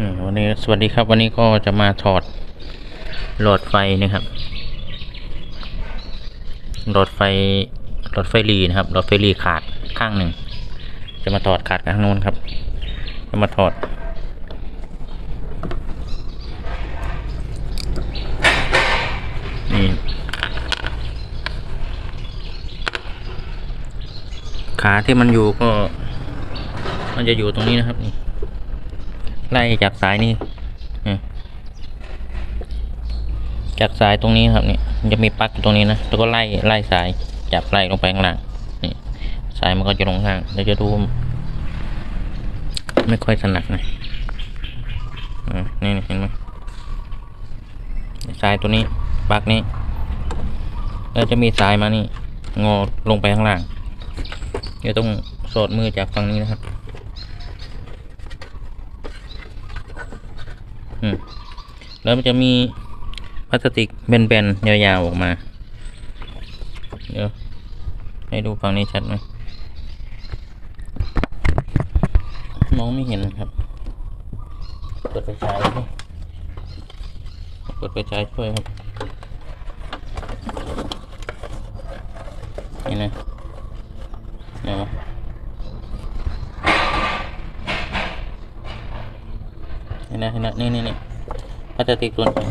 วันนี้สวัสดีครับวันนี้ก็จะมาถอดหลอดไฟนะครับ หลอดไฟหลอดไฟรีนะครับหลอดไฟรีขาดข้างหนึ่ง จะมาถอดขาดข้างโน้นครับ จะมาถอด นี่ขาที่มันอยู่ก็ มันจะอยู่ตรงนี้นะครับนี่ ไล่จากสายนี่จากสายตรงนี้ครับนี่จะมีปลั๊กตรงนี้นะแล้วก็ไล่ไล่สายจับไล่ลงไปข้างล่างนี่สายมันก็จะลงข้างล่าจะดู ไม่ค่อยถนัดนะอ่านี่เห็นไหมสายตัวนี้ปลั๊กนี้แล้วจะมีสายมานี่งอลงไปข้างล่างเดี๋ยวต้องสอดมือจากฝั่งนี้นะครับ อืม แล้วมันจะมีพลาสติกแบนๆยาวๆออกมา เดี๋ยวให้ดูฝั่งนี้ชัดไหมมองไม่เห็นนะครับ เปิดไฟฉายดิเปิดไฟฉายช่วยครับ นี่นะเดี๋ยวเห็นนะเห็นนะนี่ นี่นี่พลาสติกตัวนี้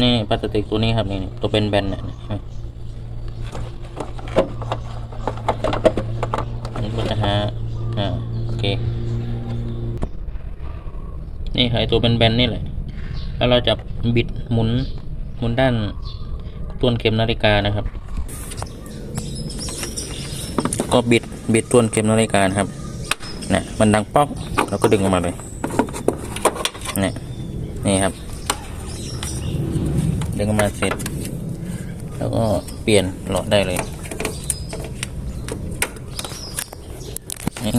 นี่ พลาสติกตัวนี้ครับ นี่ตัวเป็นแบนเนี่ยนไหมนี่ก็จะหาอ่าโอเค นี่ไขตัวเป็นแบนนี่แหละ แล้วเราจะบิดหมุนหมุนด้านต้วเข็มนาฬิกานะครับ ก็บิด บิดต้วนเข็มนาฬิกาครับเนี่ยมันดังป๊อกเราก็ดึงออกมาเลยเนี่ยนี่ครับ ดึงออกมาเสร็จ แล้วก็เปลี่ยนหลอดได้เลย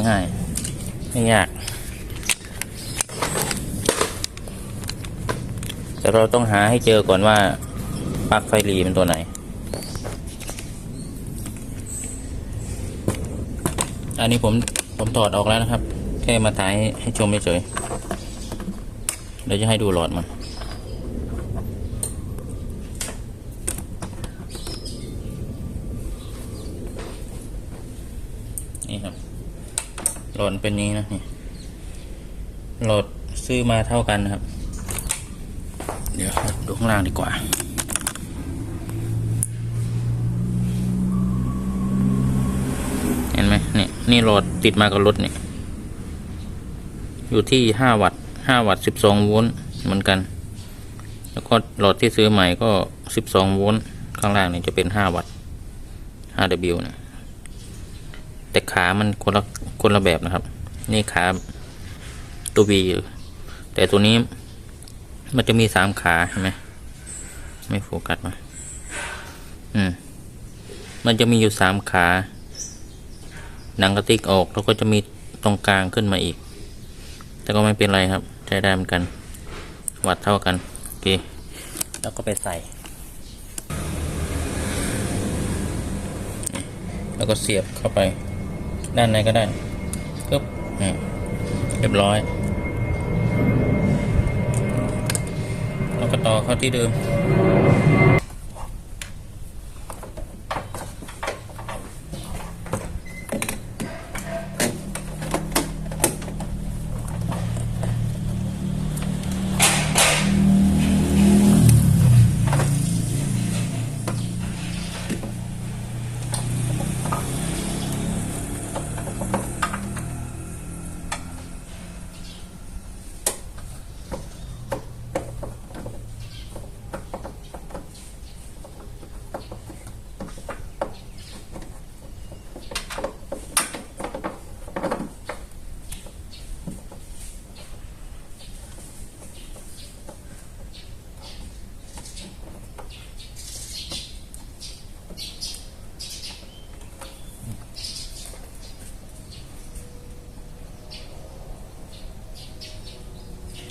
ง่ายๆไม่ยาก แต่เราต้องหาให้เจอก่อนว่าปลั๊กไฟรีเป็นตัวไหน อันนี้ผมผมถอดออกแล้วนะครับ แค่มาถ่ายให้ใหชมเฉยเดี๋ยวจะให้ดูหลอดมันนี่ครับ หลอดเป็นนี้นะนี่หลอดซื้อมาเท่ากันนะครับ เดี๋ยวดูข้างล่างดีกว่า เห็นไหม นี่โหลดติดมากับรถเนี่ยอยู่ที่ห้าวัตต์ห้าวัตต์สิบสองโวลต์เหมือนกัน แล้วก็หลอดที่ซื้อใหม่ก็สิบสองโวลต์ข้างล่างเนี่ยจะเป็นห้าวัตต์ห้า W นะแต่ขามันคนละคนละแบบนะครับ นี่ขาตัว B แต่ตัวนี้มันจะมีสามขาเห็นไหมไม่โฟกัสมา อืม มันจะมีอยู่สามขา หนังกระติกออกแล้วก็จะมีตรงกลางขึ้นมาอีก แต่ก็ไม่เป็นไรครับ ใช้ได้เหมือนกัน วัดเท่ากัน โอเค แล้วก็ไปใส่ แล้วก็เสียบเข้าไป ด้านในก็ได้ปึ๊บเรียบร้อย แล้วก็ต่อเข้าที่เดิม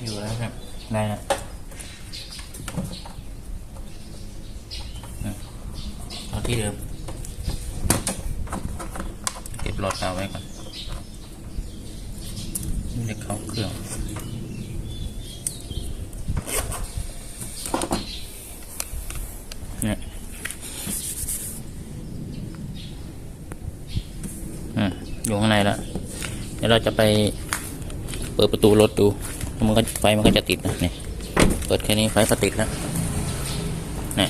อยู่แล้วครับได้แล้ว เอาที่เดิมหลอดกาวไว้ก่อนนี่เด็กเขาเครื่องเนี่ยอยู่ข้างในแล้วเดี๋ยวเราจะไปเปิดประตูรถดูมันก็ไฟมันก็จะติดนะนี่เปิดแค่นี้ไฟก็ติดแล้วนี่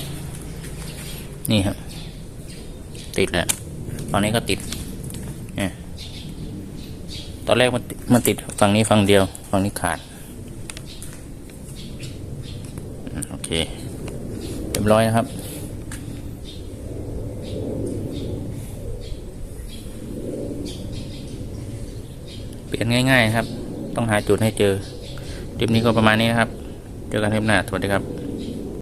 นี่ครับ ติดแล้วตอนนี้ก็ติดเนี่ยตอนแรกมันมันติดฝั่งนี้ฝั่งเดียวฝั่งนี้ขาดโอเคเรียบร้อยนะครับเปลี่ยนง่าย ๆ ครับ ต้องหาจุดให้เจอคลิปนี้ก็ประมาณนี้นะครับ เจอกันคลิปหน้าสวัสดีครับ